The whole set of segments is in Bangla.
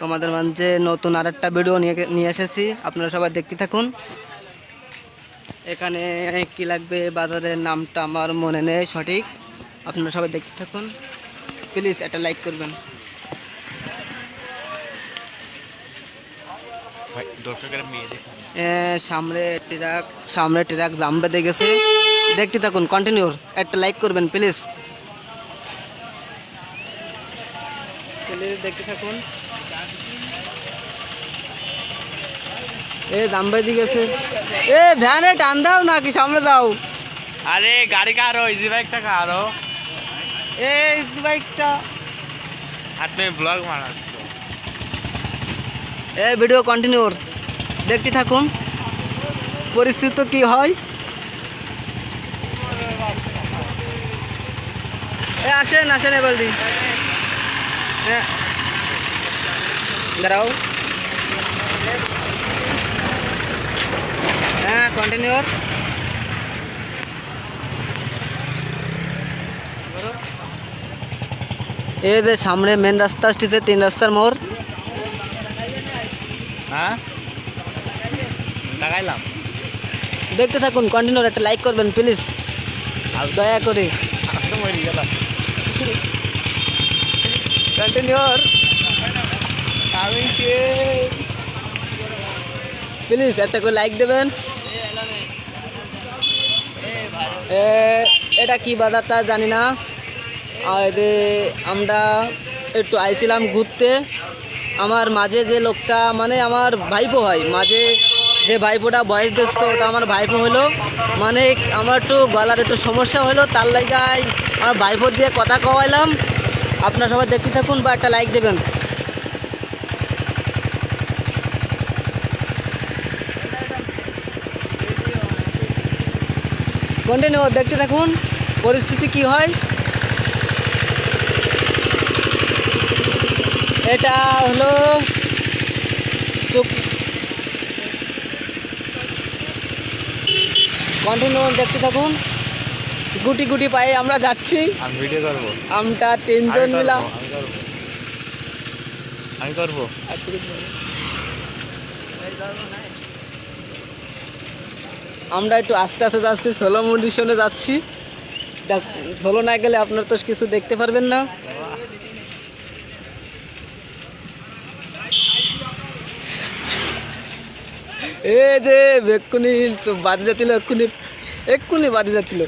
তোমাদের মাঝে নতুন আর একটা ভিডিও নিয়ে নিয়ে এসেছি। আপনারা সবাই দেখতে থাকুন। এখানে কি লাগবে বাজারের নামটা আমার মনে নেই সঠিক। আপনারা সবাই দেখতে থাকুন। প্লিজ একটা লাইক করবেন। সামনে ট্রাক সামনে ট্রাক জামবে দেখেছে দেখতে থাকুন কন্টিনিউ একটা লাইক করবেন প্লিজ প্লিজ দেখতে থাকুন। এ জামবে দিকেছে এ ধ্যানে টান দাও নাকি সামনে যাও আরে গাড়ি কারও ইজি বাইকটা কারও এই বাইকটা আর। তুমি ব্লগ বানাচ্ছ। এ ভিডিও কন্টিনিউ দেখতে থাকুন পরিস্থিতি কি হয়। এ আসেন আসেন এবারটি হ্যাঁ দাঁড়াও। হ্যাঁ কন্টিনিউ এই যে সামনে মেন রাস্তা আসতেছে তিন রাস্তার মোড়। হ্যাঁ? লাগাইলাম। দেখতে থাকুন কন্টিনিউ একটা লাইক করবেন প্লিজ দয়া করে। আমি তো মরে গেলাম। কন্টিনিউ আমি কে? প্লিজ একটা করে লাইক দেবেন। এটা কি বাজার তা জানি না। আর আমরা একটু আইছিলাম ঘুরতে। আমার মাঝে যে লোকটা মানে আমার ভাইপো হয় মাঝে যে ভাইপোটা বয়স দেখতো ওটা আমার ভাইপো হলো। মানে আমার একটু গলার একটু সমস্যা হলো, তার লাগাই আমার ভাইপো দিয়ে কথা কওয়াইলাম। আপনার সবাই দেখতে থাকুন বা একটা লাইক দেবেন। কন্টিনিউ দেখতে থাকুন পরিস্থিতি কি হয়। এটা হলো কন্টিনিউ দেখতে থাকুন। গুটি গুটি পায়ে আমরা যাচ্ছি। আমি ভিডিও করব। আমরা তিনজন করব আমি করব। আমরা একটু আস্তে আস্তে যাচ্ছি সোলো মডিশনে যাচ্ছি। সোলো না গেলে আপনার তো কিছু দেখতে পারবেন না। এ যে এক্ষুনি বাদে যাচ্ছিল এক্ষুনি এক্ষুনি বাদে যাচ্ছিল।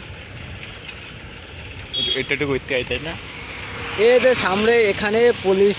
এটা একটু করতে হয় তাই না? এ যে সামনে এখানে পুলিশ